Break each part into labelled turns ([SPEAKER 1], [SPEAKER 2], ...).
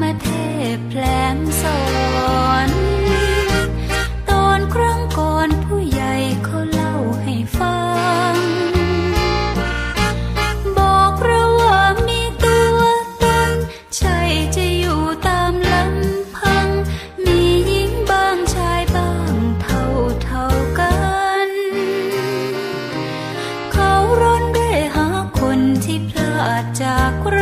[SPEAKER 1] มเทพแผลงสอนตอนครั้งก่อนผู้ใหญ่เขาเล่าให้ฟัง บอกเราว่ามีตัวตนใช่จะอยู่ตามลำพัง มีหญิงบางชายบางเท่าเท่ากัน เขาร้อนเร่หาคนที่พลาดจากรัก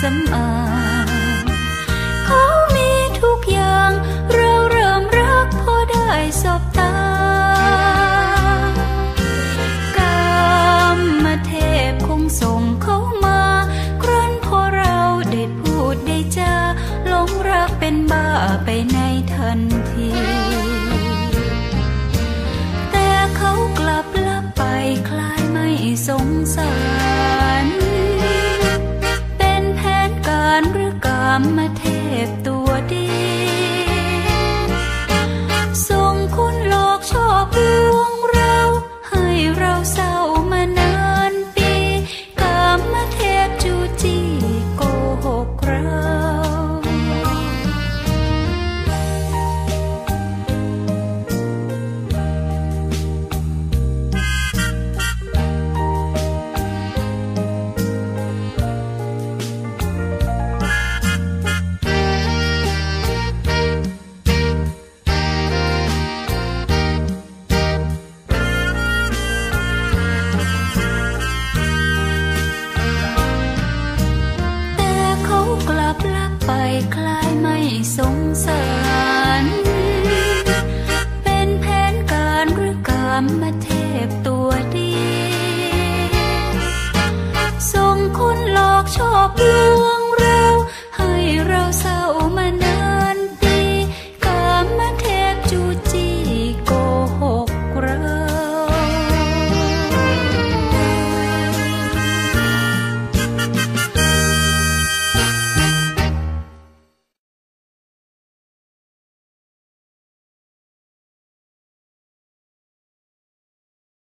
[SPEAKER 1] สำอางเขามีทุกอย่าง เราเริ่มรักพอได้สบตากามมาเทพคงส่งเขามาครั้นพอเราได้พูดได้จาหลงรักเป็นบ้าไปในทันที แต่เขากลับลับไปคล้ายไม่สงสาร มามเทพตัวดีส่งคุณหลอกชอบลวงเรา ให้เราเศร้า คล้ายไม่สงสารเป็นแผนการหรือกามเทพตัวดีส่งคนหลอกชอบลวง